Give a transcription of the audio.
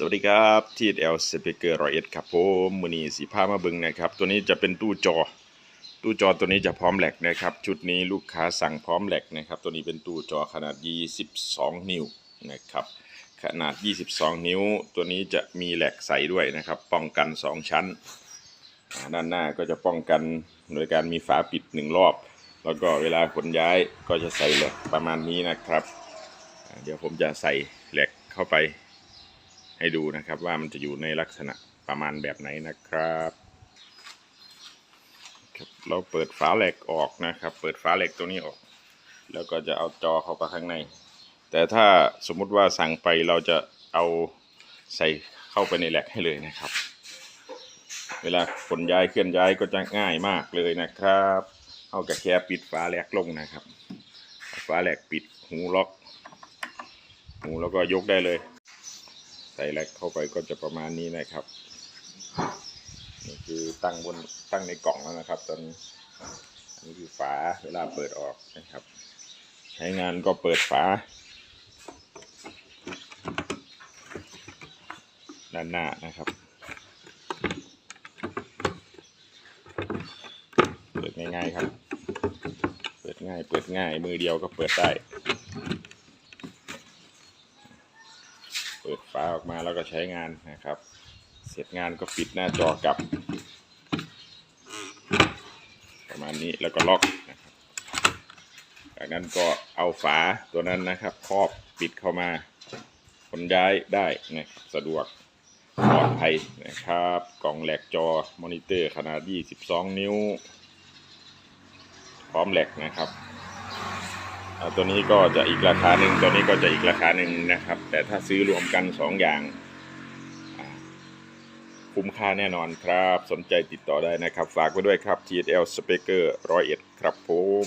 สวัสดีครับทีเอลสเปเกอร์รอยเอ็ดครับผมมือนีสีผ้ามาบึงนะครับ ตัวนี้จะเป็นตู้จอ ตู้จอตัวนี้จะพร้อมแหลกนะครับ ชุดนี้ลูกค้าสั่งพร้อมแหลกนะครับ ตัวนี้เป็นตู้จอขนาด 22 นิ้วนะครับ ขนาด 22 นิ้ว ตัวนี้จะมีแหลกใส่ด้วยนะครับ ป้องกัน 2 ชั้น ด้านหน้าก็จะป้องกันโดยการมีฝาปิดหนึ่งรอบ แล้วก็เวลาขนย้ายก็จะใส่แหลกประมาณนี้นะครับ เดี๋ยวผมจะใส่แหลกเข้าไป ให้ดูนะครับว่ามันจะอยู่ในลักษณะประมาณแบบไหนนะครับเราเปิดฝาเหล็กออกนะครับ เปิดฝาเหล็กตัวนี้ออก แล้วก็จะเอาจอเข้าไปข้างใน แต่ถ้าสมมุติว่าสั่งไปเราจะเอาใส่เข้าไปในแหลกให้เลยนะครับ เวลาขนย้ายเคลื่อนย้ายก็จะง่ายมากเลยนะครับ เอากระแค่ปิดฝาแหลกลงนะครับ ฝาแหลกปิดหูล็อก หูแล้วก็ยกได้เลย ส่แหลกเข้าไปก็จะประมาณนี้นะครับ นี่คือตั้งบนตั้งในกล่องแล้วนะครับ ตอนนี้อันนี้คือฝาเวลาเปิดออกนะครับ ใช้งานก็เปิดฝา ด้านหน้านะครับเปิดง่ายๆครับ เปิดง่าย เปิดง่าย มือเดียวก็เปิดได้ ปิดฝาออกมาแล้วก็ใช้งานนะครับ เสร็จงานก็ปิดหน้าจอกลับ ประมาณนี้แล้วก็ล็อกนะครับจากนั้นก็เอาฝาตัวนั้นนะครับครอบปิดเข้ามาขนย้ายได้นะครับสะดวกปลอดภัยนะครับ กล่องแหลกจอมอนิเตอร์ขนาด 22 นิ้ว พร้อมแหลกนะครับ ตัวนี้ก็จะอีกราคาหนึ่งตัวนี้ก็จะอีกราคาหนึ่งนะครับ แต่ถ้าซื้อรวมกันสองอย่าง คุ้มค่าแน่นอนครับ สนใจติดต่อได้นะครับ ฝากไว้ด้วยครับ TSL Speaker 101 ครับผม